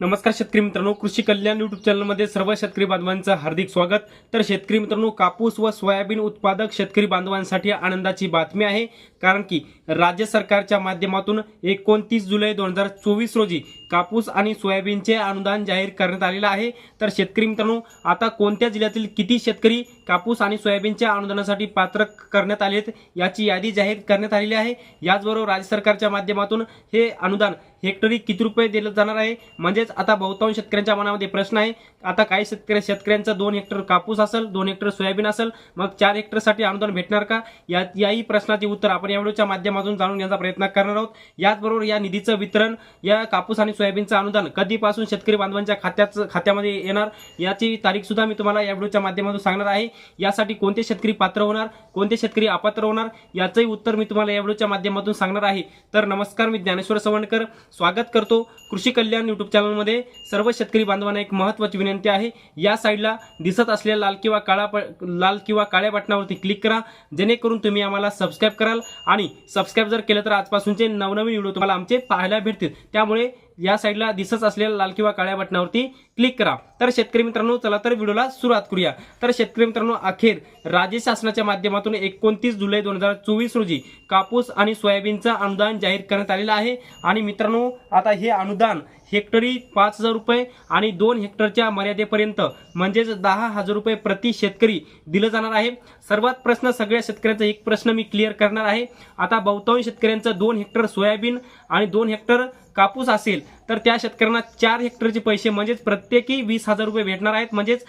नमस्कार शेतकरी मित्रांनो कृषी कल्याण युट्यूब चॅनलमध्ये सर्व शेतकरी बांधवांचं हार्दिक स्वागत. तर शेतकरी मित्रांनो कापूस व सोयाबीन उत्पादक शेतकरी बांधवांसाठी आनंदाची बातमी आहे. कारण की राज्य सरकारच्या माध्यमातून एकोणतीस जुलै दोन हजार चोवीस रोजी कापूस आणि सोयाबीनचे अनुदान जाहीर करण्यात आलेलं आहे. तर शेतकरी मित्रांनो आता कोणत्या जिल्ह्यातील किती शेतकरी कापूस आणि सोयाबीनच्या अनुदानासाठी पात्र करण्यात आले आहेत याची यादी जाहीर करण्यात आलेली आहे. याचबरोबर राज्य सरकारच्या माध्यमातून हे अनुदान हेक्टरी किती रुपये दिलं जाणार आहे? म्हणजेच आता बहुतांश शेतकऱ्यांच्या मनामध्ये प्रश्न आहे आता काही शेतकरी शेतकऱ्यांचा दोन हेक्टर कापूस असेल दोन हेक्टर सोयाबीन असेल मग चार हेक्टरसाठी अनुदान भेटणार का? या याही प्रश्नाचे उत्तर आपण या व्हिडिओच्या माध्यमातून जाणून घेण्याचा प्रयत्न करणार आहोत. याचबरोबर या निधीचं वितरण या कापूस आणि सोयाबीनचं अनुदान कधीपासून शेतकरी बांधवांच्या खात्याचं खात्यामध्ये येणार? याची तारीख सुद्धा मी तुम्हाला या व्हिडिओच्या माध्यमातून सांगणार आहे. यासाठी कोणते शेतकरी पात्र होणार? कोणते शेतकरी अपात्र होणार? याचंही उत्तर मी तुम्हाला या व्हिडिओच्या माध्यमातून सांगणार आहे. तर नमस्कार मी ज्ञानेश्वर सवणकर स्वागत करतो. कृषी कल्याण यूट्यूब चॅनलमध्ये सर्व शेतकरी बांधवांना एक महत्त्वाची विनंती आहे. या साईडला दिसत असलेल्या लाल किंवा काळा लाल किंवा काळ्या बटनावरती क्लिक करा. जेणेकरून तुम्ही आम्हाला सबस्क्राईब कराल. आणि सबस्क्राईब जर केलं तर आजपासूनचे नवनवीन व्हिडिओ तुम्हाला आमचे पाहायला भेटतील. त्यामुळे या साईडला दिसत असलेल्या लाल किंवा काळ्या बटनावरती क्लिक करा. तर शेतकरी मित्रांनो चला तर व्हिडिओला सुरुवात करूया. तर शेतकरी मित्रांनो अखेर राज्य शासनाच्या माध्यमातून एकोणतीस जुलै दोन हजार चोवीस रोजी कापूस आणि सोयाबीनचं अनुदान जाहीर करण्यात आलेलं आहे. आणि मित्रांनो आता हे अनुदान हेक्टरी पाच हजार रुपये आणि दोन हेक्टरच्या मर्यादेपर्यंत म्हणजेच दहा हजार रुपये प्रति शेतकरी दिलं जाणार आहे. सर्वात प्रश्न सगळ्या शेतकऱ्यांचा एक प्रश्न मी क्लिअर करणार आहे. आता बहुतांश शेतकऱ्यांचं दोन हेक्टर सोयाबीन आणि दोन हेक्टर कापूस असेल तर त्या शेतकऱ्यांना चार हेक्टरचे पैसे म्हणजेच प्रत्येकी वीस हजार रुपये भेटणार आहेत. म्हणजेच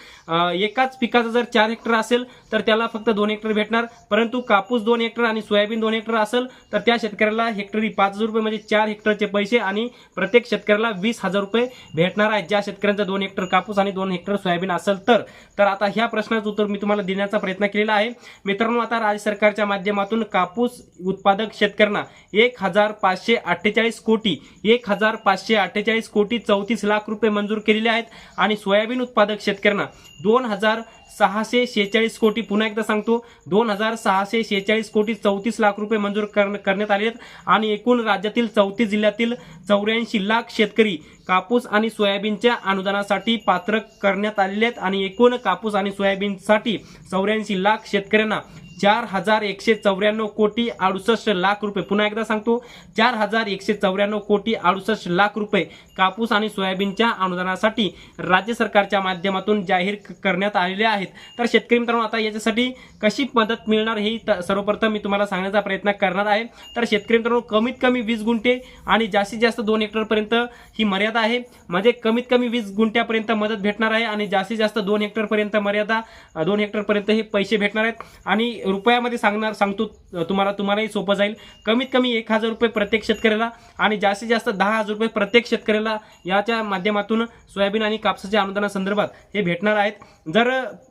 एकाच पिकाचं जर चार हेक्टर असेल तर त्याला फक्त दोन हेक्टर भेटणार. परंतु कापूस दोन हेक्टर आणि सोयाबीन दोन हेक्टर असेल तर त्या शेतकऱ्याला हेक्टरी पाच हजार रुपये म्हणजे चार हेक्टरचे पैसे आणि प्रत्येक शेतकऱ्याला वीस हजार रुपये भेटणार आहेत. ज्या शेतकऱ्यांचा दोन हेक्टर कापूस आणि दोन हेक्टर सोयाबीन असेल तर. तर आता ह्या प्रश्नाचं उत्तर मी तुम्हाला देण्याचा प्रयत्न केलेला आहे. मित्रांनो आता राज्य सरकारच्या माध्यमातून कापूस उत्पादक शेतकऱ्यांना एक हजार पाचशे अठ्ठेचाळीस कोटी एक हजार पाचशे अठ्ठेचाळीस कोटी चौतीस लाख रुपये मंजूर केलेले आहेत. आणि सोयाबीन उत्पादक शेतकऱ्यांना दोन हजार सहाशे शेहेचाळीस कोटी पुन्हा एकदा सांगतो दोन हजार सहाशे शेहेचाळीस कोटी चौतीस लाख रुपये मंजूर करण्यात आले आहेत. आणि एकूण राज्यातील चौतीस जिल्ह्यातील चौऱ्याऐंशी लाख शेतकरी कापूस आणि सोयाबीनच्या अनुदानासाठी पात्र करण्यात आलेले आहेत. आणि एकूण कापूस आणि सोयाबीनसाठी चौऱ्याऐंशी लाख शेतकऱ्यांना चार हजार एकशे चौऱ्याण्णव कोटी अडुसष्ट लाख रुपये. पुन्हा एकदा सांगतो चार हजार एकशे चौऱ्याण्णव कोटी अडुसष्ट लाख रुपये कापूस आणि सोयाबीनच्या अनुदानासाठी राज्य सरकारच्या माध्यमातून जाहीर करण्यात आलेले आहे. आहेत. तर शेतकरी मित्रांनो आता याच्यासाठी कशी मदत मिळणार हे सर्वप्रथम मी तुम्हाला सांगण्याचा प्रयत्न करणार आहे. तर शेतकरी मित्रांनो कमीत कमी वीस गुंठे आणि जास्तीत जास्त दोन हेक्टरपर्यंत ही मर्यादा आहे. म्हणजे कमीत कमी वीस गुंठ्यापर्यंत मदत भेटणार आहे आणि जास्तीत जास्त दोन हेक्टरपर्यंत मर्यादा दोन हेक्टरपर्यंत हे पैसे भेटणार आहेत. आणि रुपयामध्ये सांगणार सांगतो तुम्हाला तुम्हालाही सोपं जाईल. कमीत कमी एक हजार रुपये प्रत्येक शेतकऱ्याला आणि जास्तीत जास्त दहा हजार रुपये प्रत्येक शेतकऱ्याला याच्या माध्यमातून सोयाबीन आणि कापसाच्या अनुदानासंदर्भात हे भेटणार आहेत. जर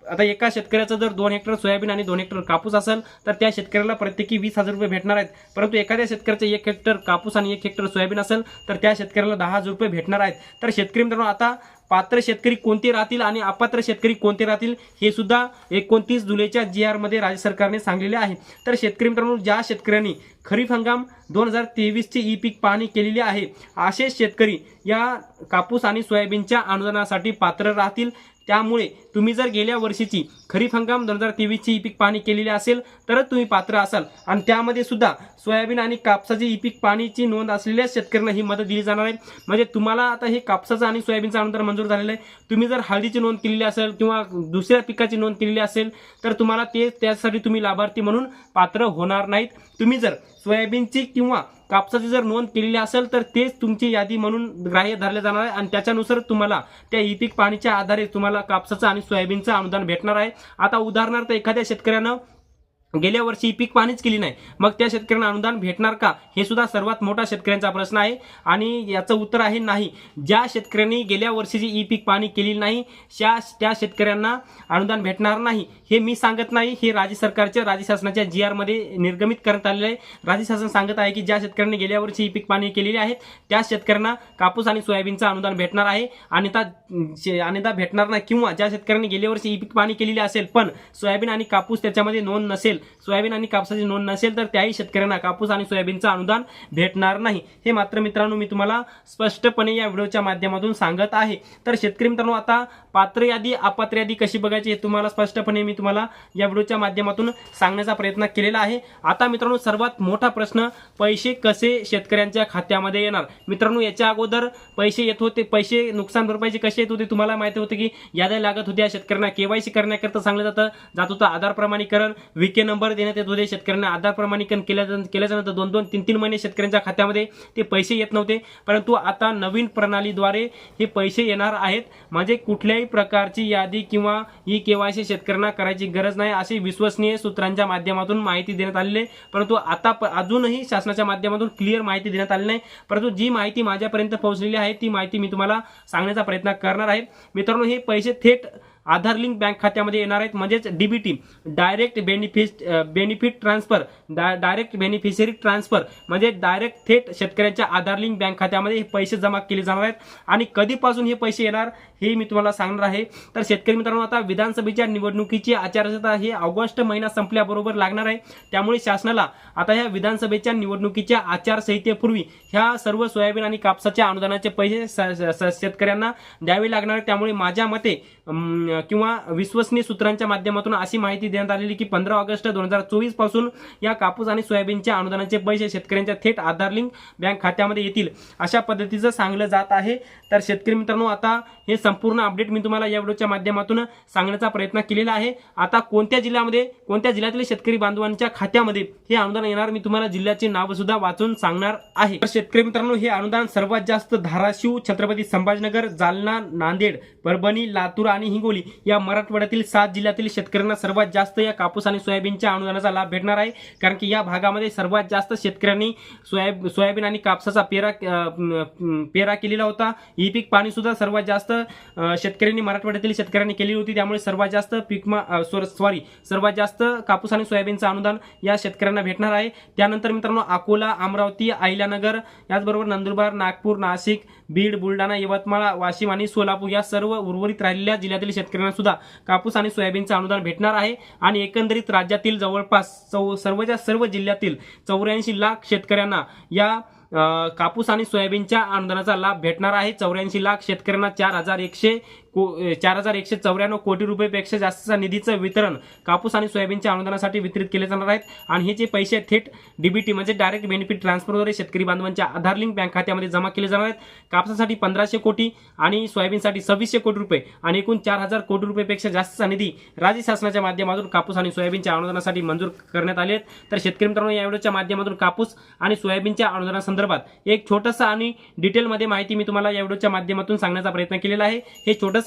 आता एका शेतकऱ्याचं जर दोन हेक्टर सोयाबीन आणि दोन हेक्टर कापूस असेल तर त्या शेतकऱ्याला प्रत्येकी वीस हजार रुपये भेटणार आहेत. परंतु एखाद्या शेतकऱ्याचं एक हेक्टर कापूस आणि एक हेक्टर सोयाबीन असेल तर त्या शेतकऱ्याला दहा हजार रुपये भेटणार आहेत. तर शेतकरी मित्रांनो आता पात्र शेतकरी कोणते राहतील आणि अपात्र शेतकरी कोणते राहतील हे सुद्धा एकोणतीस जुलैच्या जी आरमध्ये राज्य सरकारने सांगलेले आहे. तर शेतकरी मित्रांनो ज्या शेतकऱ्यांनी खरीप हंगाम दोन हजार तेवीसची ई पीक पाहणी केलेली आहे असे शेतकरी या कापूस आणि सोयाबीनच्या अनुदानासाठी पात्र राहतील. त्यामुळे तुम्ही जर गेल्या वर्षीची खरीप हंगाम दोन हजार तेवीसची ई पीक पाहणी केलेली असेल तरच तुम्ही पात्र असाल. आणि त्यामध्ये सुद्धा सोयाबीन आणि कापसाची ई पीक पाणीची नोंद असलेल्या शेतकऱ्यांना ही मदत दिली जाणार आहे. म्हणजे तुम्हाला आता हे कापसाचं आणि सोयाबीनचं अनुदान मंजूर झालेलं आहे. तुम्ही जर हळदीची नोंद केलेली असेल किंवा दुसऱ्या पिकाची नोंद केलेली असेल तर तुम्हाला ते त्यासाठी तुम्ही लाभार्थी म्हणून पात्र होणार नाहीत. तुम्ही जर सोयाबीनची किंवा कापसाची जर नोंद केलेली असेल तर तेच तुमची यादी म्हणून ग्राह्य धरले जाणार आहे. आणि त्याच्यानुसार तुम्हाला त्या ई पीक पाणीच्या आधारे तुम्हाला कापसाचं आणि सोयाबीनचं अनुदान भेटणार आहे. आता उदाहरणार्थ एखाद्या शेतकऱ्यानं गेल्या वर्षी पीक पाणीच केली नाही. मग त्या शेतकऱ्यांना अनुदान भेटणार का? हे सुद्धा सर्वात मोठा शेतकऱ्यांचा प्रश्न आहे. आणि याचं उत्तर आहे नाही. ज्या शेतकऱ्यांनी गेल्या वर्षीची ई पीक पाणी केलेली नाही त्या त्या शेतकऱ्यांना अनुदान भेटणार नाही. हे मी सांगत नाही. हे राज्य सरकारच्या राज्य शासनाच्या जी आरमध्ये निर्गमित करण्यात आलेलं आहे. राज्य शासन सांगत आहे की ज्या शेतकऱ्यांनी गेल्या वर्षी ई पीक पाणी केलेली आहेत त्या शेतकऱ्यांना कापूस आणि सोयाबीनचं अनुदान भेटणार आहे. अन्यथा शे- अन्यथा भेटणार नाही. किंवा ज्या शेतकऱ्यांनी गेल्या वर्षी ई पीक पाणी केलेली असेल पण सोयाबीन आणि कापूस त्याच्यामध्ये नोंद नसेल सोयाबीन आणि कापसाची नोंद नसेल तर त्याही शेतकऱ्यांना कापूस आणि सोयाबीनचं अनुदान भेटणार नाही. हे मात्र मित्रांनो मी तुम्हाला स्पष्टपणे या व्हिडिओच्या माध्यमातून सांगत आहे. तर शेतकरी मित्रांनो आता पात्र यादी अपात्र यादी कशी बघायची हे तुम्हाला स्पष्टपणे मी तुम्हाला या व्हिडिओच्या माध्यमातून सांगण्याचा प्रयत्न केलेला आहे. आता मित्रांनो सर्वात मोठा प्रश्न पैसे कसे शेतकऱ्यांच्या खात्यामध्ये येणार? मित्रांनो याच्या अगोदर पैसे येत होते पैसे नुकसान भरपाईचे कसे येत होते तुम्हाला माहिती होते की याद्या लागत होत्या शेतकऱ्यांना केवायसी करण्याकरता सांगलं जातं जात होतं आधार प्रमाणीकरण विकेन नंबर देण्यात येत होते. शेतकऱ्यांना आधार प्रमाणीकरण केल्या केल्याच्यानंतर दोन दोन तीन तीन महिने शेतकऱ्यांच्या खात्यामध्ये ते पैसे येत नव्हते. परंतु आता नवीन प्रणालीद्वारे हे पैसे येणार आहेत. म्हणजे कुठल्याही प्रकारची यादी किंवा ई केवायसी शेतकऱ्यांना करायची गरज नाही अशी विश्वसनीय सूत्रांच्या माध्यमातून माहिती देण्यात आलेली आहे. परंतु आता प- अजूनही शासनाच्या माध्यमातून क्लिअर माहिती देण्यात आली नाही. परंतु जी माहिती माझ्यापर्यंत पोहोचलेली आहे ती माहिती मी तुम्हाला सांगण्याचा प्रयत्न करणार आहे. मित्रांनो हे पैसे थेट आधार लिंक बँक खात्यामध्ये येणार आहेत. म्हणजेच DBT direct benefit benefit transfer direct beneficiary transfer म्हणजे डायरेक्ट थेट शेतकऱ्यांच्या आधार लिंक बँक खात्यामध्ये हे पैसे जमा केले जाणार आहेत. आणि कधीपासून हे पैसे येणार? हे मी तुम्हाला सांगणार आहे. तर शेतकरी मित्रांनो आता विधानसभेच्या निवडणुकीची आचारसंहिता ही ऑगस्ट महिना संपल्याबरोबर लागणार आहे. त्यामुळे शासनाला आता ह्या विधानसभेच्या निवडणुकीच्या आचारसंहितेपूर्वी ह्या सर्व सोयाबीन आणि कापसाच्या अनुदानाचे पैसे स- स- शेतकऱ्यांना द्यावे लागणार आहे. त्यामुळे माझ्या मते किंवा विश्वसनीय सूत्रांच्या माध्यमातून अशी माहिती देण्यात आलेली की पंधरा ऑगस्ट दोन हजार चोवीसपासून या कापूस आणि सोयाबीनच्या अनुदानाचे पैसे शेतकऱ्यांच्या थेट आधार लिंक बँक खात्यामध्ये येतील अशा पद्धतीचं सांगलं जात आहे. तर शेतकरी मित्रांनो आता हे संपूर्ण अपडेट मी तुम्हाला या व्हिडिओच्या माध्यमातून सांगण्याचा प्रयत्न केलेला आहे. आता कोणत्या जिल्ह्यामध्ये कोणत्या जिल्ह्यातील शेतकरी बांधवांच्या खात्यामध्ये हे अनुदान येणार? मी तुम्हाला जिल्ह्याचे नाव सुद्धा वाचून सांगणार आहे. तर शेतकरी मित्रांनो हे अनुदान सर्वात जास्त धाराशिव छत्रपती संभाजीनगर जालना नांदेड परभणी लातूर आणि हिंगोली या मराठवाड्यातील सात जिल्ह्यातील शेतकऱ्यांना सर्वात जास्त या कापूस आणि सोयाबीनच्या अनुदानाचा लाभ भेटणार आहे. कारण की या भागामध्ये सर्वात जास्त शेतकऱ्यांनी सोयाब सोयाबीन आणि कापसाचा पेरा पेरा केलेला होता. ही पीक पाणी सुद्धा सर्वात जास्त शेतकऱ्यांनी मराठवाड्यातील शेतकऱ्यांनी केली होती. त्यामुळे सर्वात जास्त पीक सॉरी सर्वात जास्त कापूस आणि सोयाबीनचं अनुदान या शेतकऱ्यांना भेटणार आहे. त्यानंतर मित्रांनो अकोला अमरावती अहिल्यानगर याचबरोबर नंदुरबार नागपूर नाशिक बीड बुलढाणा यवतमाळ वाशिम आणि सोलापूर या सर्व उर्वरित राहिलेल्या जिल्ह्यातील शेतकऱ्यांना सुद्धा कापूस आणि सोयाबीनचं अनुदान भेटणार आहे आणि एकंदरीत राज्यातील जवळपास चौ सर्वच्या सर्व जिल्ह्यातील चौऱ्याऐंशी लाख शेतकऱ्यांना या कापूस आणि सोयाबीनच्या अनुदानाचा लाभ भेटणार आहे. चौऱ्याऐंशी लाख शेतकऱ्यांना चार हजार एकशे को चार हजार एकशे चौऱ्याण्णव कोटी रुपयेपेक्षा जास्तचा निधीचं वितरण कापूस आणि सोयाबीनच्या अनुदानासाठी वितरित केले जाणार आहेत. आणि हे जे पैसे थेट डीबीटी म्हणजे डायरेक्ट बेनिफिट ट्रान्सफरद्वारे शेतकरी बांधवांच्या आधार लिंक बँक खात्यामध्ये जमा केले जाणार आहेत. कापसासाठी पंधराशे कोटी आणि सोयाबीनसाठी सव्वीसशे कोटी रुपये आणि एकूण चार हजार कोटी रुपयेपेक्षा जास्तचा निधी राज्य शासनाच्या माध्यमातून कापूस आणि सोयाबीनच्या अनुदानासाठी मंजूर करण्यात आले आहेत. तर शेतकरी मित्रांनो या व्हिडिओच्या माध्यमातून कापूस आणि सोयाबीनच्या अनुदानासंदर्भात एक छोटंसं आणि डिटेलमध्ये माहिती मी तुम्हाला या व्हिडिओच्या माध्यमातून सांगण्याचा प्रयत्न केलेला आहे. हे छोटंसं